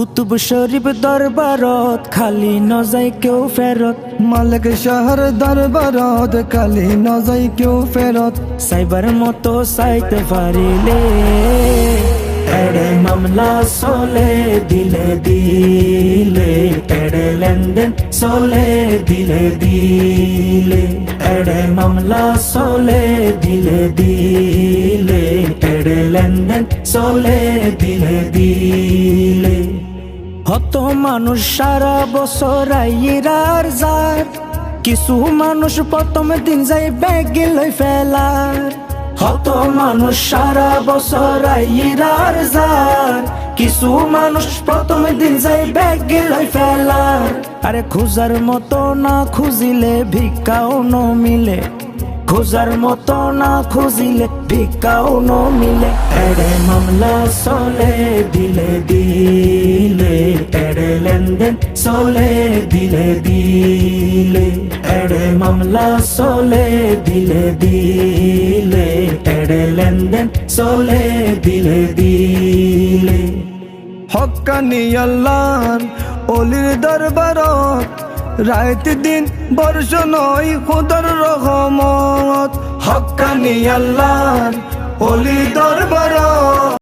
কুতুব শরীফ দরবারত খালি নজাই কেউ ফেরত। মালিক শহর দরবারত খালি নজাই কেউ ফেরত। সাইবার মতো সাইতে পারিলে এড়ে মামলা চলে দিলে দিলে। এড়ে লেনদেন চলে দিলে দিলে। এড়ে মামলা চলে দিলে দিলে। এড়ে লেনদেন চলে দিলে দিলে। হত মানুষ সারা বছর আইরার যার কিছু মানুষ প্রথম দিন যাই ব্যাগ লই ফেলার। হত মানুষ সারা বছর আইরার যার কিছু মানুষ প্রথম দিন যাই ব্যাগ লই ফেলার। আরে খুঁজার মতো না খুঁজিলে ভিক্ষাও ন মিলে। খোঁজার মতো না খুঁজিলে ভিক্ষাও ন মিলে। এড়ে মামলা চলে দিলে এড়ে লেনদেন চলে দিলে দিলে এড়ে মামলা চলে দিলে দিলে এড়ে লেনদেন চলে দিলে দিলে হকানি আল্লাহর অলির দরবারত রাত দিন বর্ষ নয় খুদর রহমত। হকানি আল্লাহর অলির দরবারত